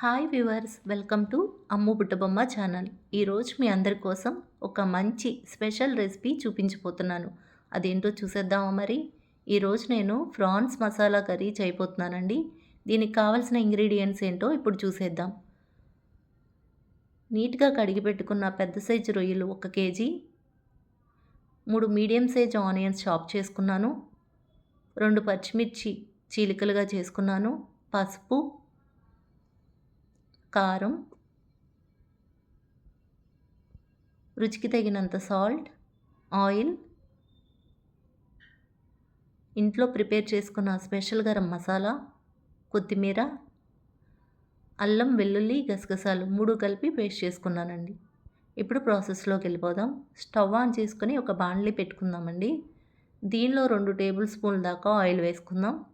Hi viewers welcome to Ammu Buttabomma channel. ఈరోజు మీ అందరి కోసం ఒక మంచి స్పెషల్ రెసిపీ చూపించబోతున్నాను. అదేంటో చూసేద్దామా మరి? ఈరోజు నేను ఫ్రాన్స్ మసాలా కర్రీ చేయబోతున్నానండి. దీనికి కావాల్సిన ఇంగ్రీడియంట్స్ ఏంటో ఇప్పుడు చూసేద్దాం. నీట్గా కడిగి పెట్టుకున్న పెద్ద సైజు రొయ్యలు ఒక కేజీ. మూడు మీడియం సైజ్ ఆనియన్స్ చాప్ చేసుకున్నాను. రెండు పచ్చిమిర్చి చీలికలుగా చేసుకున్నాను. పసుపు కారం రుచికి తగినంత సాల్ట్ ఆయిల్. ఇంట్లో ప్రిపేర్ చేసుకున్న స్పెషల్ గరం మసాలా కొత్తిమీర అల్లం వెల్లుల్లి గసగసాలు మూడు కలిపి పేస్ట్ చేసుకున్నానండి. ఇప్పుడు ప్రాసెస్లోకి వెళ్ళిపోదాం. స్టవ్ ఆన్ చేసుకొని ఒక బాండ్లీ పెట్టుకుందామండి. దీనిలో రెండు టేబుల్ స్పూన్ల దాకా ఆయిల్ వేసుకుందాం.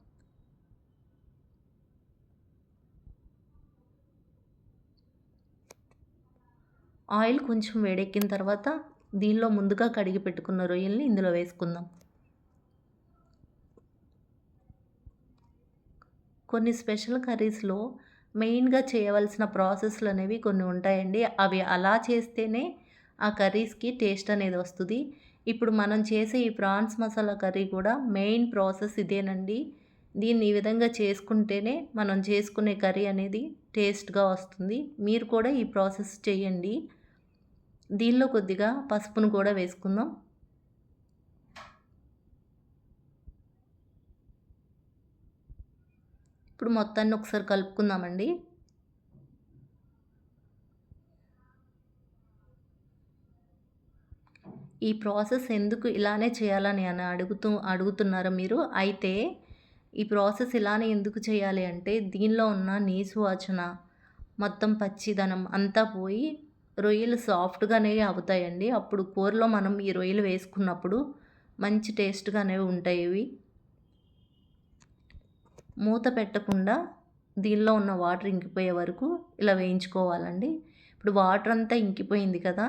ఆయిల్ కొంచెం వేడెక్కిన తర్వాత దీనిలో ముందుగా కడిగి పెట్టుకున్న రొయ్యల్ని ఇందులో వేసుకుందాం. కొన్ని స్పెషల్ కర్రీస్లో మెయిన్గా చేయవలసిన ప్రాసెస్లు అనేవి కొన్ని ఉంటాయండి. అవి అలా చేస్తేనే ఆ కర్రీస్కి టేస్ట్ అనేది వస్తుంది. ఇప్పుడు మనం చేసే ఈ ప్రాన్స్ మసాలా కర్రీ కూడా మెయిన్ ప్రాసెస్ ఇదేనండి. దీన్ని ఈ విధంగా చేసుకుంటేనే మనం చేసుకునే కర్రీ అనేది టేస్ట్గా వస్తుంది. మీరు కూడా ఈ ప్రాసెస్ చేయండి. దీనిలో కొద్దిగా పసుపును కూడా వేసుకుందాం. ఇప్పుడు మొత్తాన్ని ఒకసారి కలుపుకుందామండి. ఈ ప్రాసెస్ ఎందుకు ఇలానే చేయాలని అని అడుగుతూ అడుగుతున్నారా మీరు? అయితే ఈ ప్రాసెస్ ఇలానే ఎందుకు చేయాలి అంటే దీనిలో ఉన్న నీసు వాచన మొత్తం పచ్చిదనం అంతా పోయి రొయ్యలు సాఫ్ట్గానే అవుతాయండి. అప్పుడు కూరలో మనం ఈ రొయ్యలు వేసుకున్నప్పుడు మంచి టేస్ట్గానే ఉంటాయి ఇవి. మూత పెట్టకుండా దీనిలో ఉన్న వాటర్ ఇంకిపోయే వరకు ఇలా వేయించుకోవాలండి. ఇప్పుడు వాటర్ అంతా ఇంకిపోయింది కదా!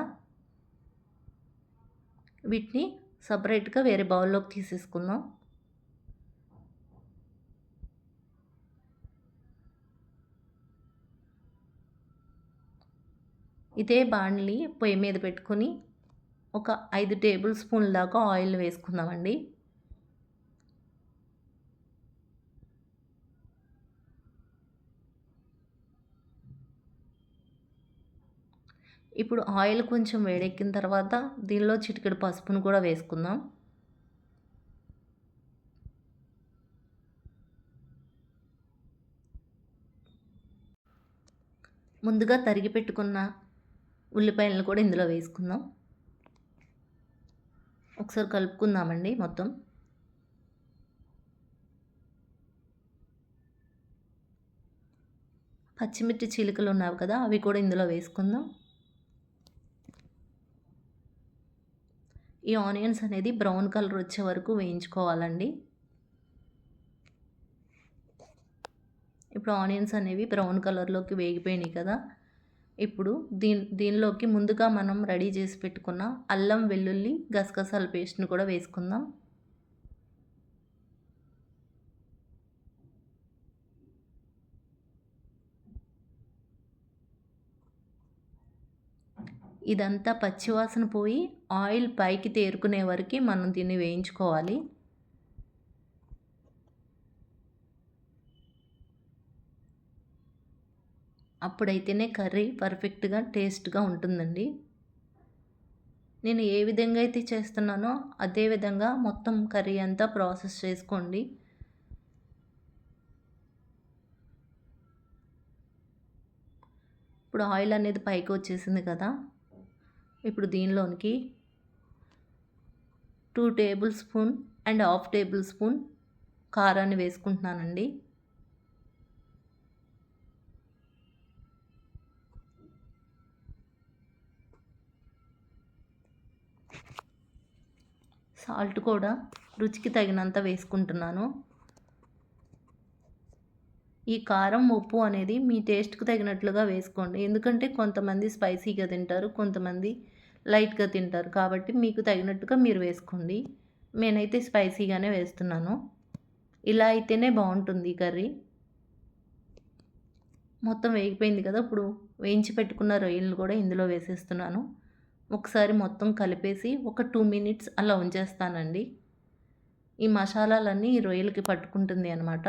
వీటిని సపరేట్గా వేరే బౌల్లోకి తీసేసుకుందాం. ఇదే బాణలి పొయ్యి మీద పెట్టుకొని ఒక ఐదు టేబుల్ స్పూన్ల దాకా ఆయిల్ వేసుకుందామండి. ఇప్పుడు ఆయిల్ కొంచెం వేడెక్కిన తర్వాత దీనిలో చిటికెడు పసుపును కూడా వేసుకుందాం. ముందుగా తరిగి పెట్టుకున్న ఉల్లిపాయలను కూడా ఇందులో వేసుకుందాం. ఒకసారి కలుపుకుందామండి మొత్తం. పచ్చిమిర్చి చీలికలు ఉన్నావు కదా అవి కూడా ఇందులో వేసుకుందాం. ఈ ఆనియన్స్ అనేది బ్రౌన్ కలర్ వచ్చే వరకు వేయించుకోవాలండి. ఇప్పుడు ఆనియన్స్ అనేవి బ్రౌన్ కలర్లోకి వేగిపోయినాయి కదా ఇప్పుడు దీని దీనిలోకి ముందుగా మనం రెడీ చేసి పెట్టుకున్న అల్లం వెల్లుల్లి గసగసాల పేస్ట్ని కూడా వేసుకుందాం. ఇదంతా పచ్చివాసన పోయి ఆయిల్ పైకి తేరుకునే వరకు మనం దీన్ని వేయించుకోవాలి. అప్పుడైతేనే కర్రీ పర్ఫెక్ట్గా టేస్ట్గా ఉంటుందండి. నేను ఏ విధంగా అయితే చేస్తున్నానో అదే విధంగా మొత్తం కర్రీ అంతా ప్రాసెస్ చేసుకోండి. ఇప్పుడు ఆయిల్ అనేది పైకి వచ్చేసింది కదా! ఇప్పుడు దీనిలోనికి two tablespoon and half tablespoon కారాన్ని వేసుకుంటున్నానండి. సాల్ట్ కూడా రుచికి తగినంత వేసుకుంటున్నాను. ఈ కారం ఉప్పు అనేది మీ టేస్ట్కి తగినట్లుగా వేసుకోండి. ఎందుకంటే కొంతమంది స్పైసీగా తింటారు కొంతమంది లైట్గా తింటారు. కాబట్టి మీకు తగినట్టుగా మీరు వేసుకోండి. నేనైతే స్పైసీగానే వేస్తున్నాను. ఇలా అయితేనే బాగుంటుంది కర్రీ. మొత్తం వేగిపోయింది కదా ఇప్పుడు వేయించి పెట్టుకున్న రొయ్యలను కూడా ఇందులో వేసేస్తున్నాను. ఒకసారి మొత్తం కలిపేసి ఒక టూ మినిట్స్ అలా ఉంచేస్తానండి. ఈ మసాలాలన్నీ ఈ రొయ్యలకి పట్టుకుంటుంది అనమాట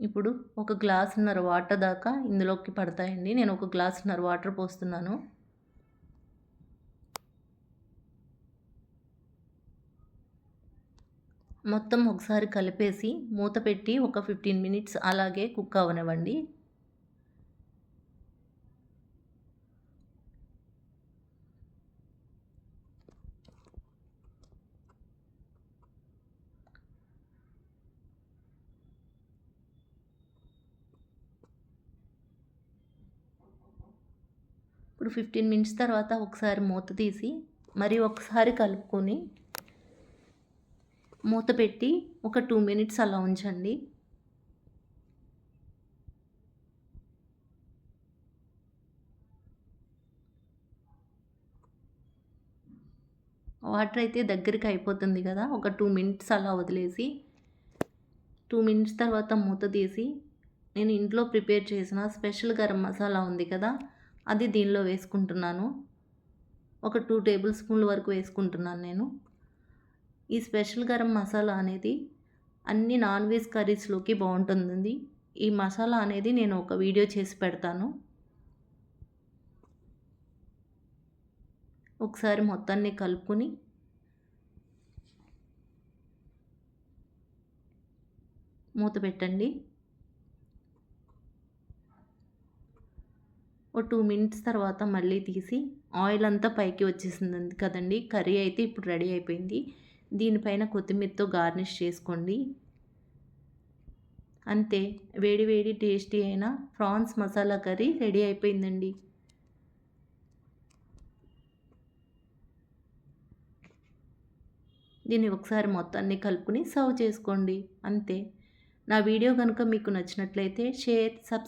ఇప్పుడు ఒక గ్లాసున్నర వాటర్ దాకా ఇందులోకి పడతాయండి. నేను ఒక గ్లాసున్నర వాటర్ పోస్తున్నాను. మొత్తం ఒకసారి కలిపేసి మూత పెట్టి ఒక ఫిఫ్టీన్ మినిట్స్ అలాగే కుక్ అవనివ్వండి. ఇప్పుడు ఫిఫ్టీన్ మినిట్స్ తర్వాత ఒకసారి మూత తీసి మరి ఒకసారి కలుపుకొని మూత పెట్టి ఒక టూ మినిట్స్ అలా ఉంచండి. వాటర్ అయితే దగ్గరికి అయిపోతుంది కదా ఒక టూ మినిట్స్ అలా వదిలేసి టూ మినిట్స్ తర్వాత మూత తీసి నేను ఇంట్లో ప్రిపేర్ చేసిన స్పెషల్ గరం మసాలా ఉంది కదా అది దీనిలో వేసుకుంటున్నాను. ఒక టూ టేబుల్ స్పూన్ల వరకు వేసుకుంటున్నాను నేను. ఈ స్పెషల్ గరం మసాలా అనేది అన్ని నాన్ వెజ్ కర్రీస్లోకి బాగుంటుంది ఈ మసాలా అనేది నేను ఒక వీడియో చేసి పెడతాను. ఒకసారి మొత్తాన్ని కలుపుకొని మూత పెట్టండి. ఓ టూ మినిట్స్ తర్వాత మళ్ళీ తీసి ఆయిల్ అంతా పైకి వచ్చేసింది కదండి. కర్రీ అయితే ఇప్పుడు రెడీ అయిపోయింది. దీనిపైన కొత్తిమీరతో గార్నిష్ చేసుకోండి. అంతే వేడి వేడి టేస్టీ అయిన ప్రాన్స్ మసాలా కర్రీ రెడీ అయిపోయిందండి. దీన్ని ఒకసారి మొత్తాన్ని కలుపుకొని సర్వ్ చేసుకోండి. అంతే. నా వీడియో కనుక మీకు నచ్చినట్లయితే షేర్ సబ్స్క్రైబ్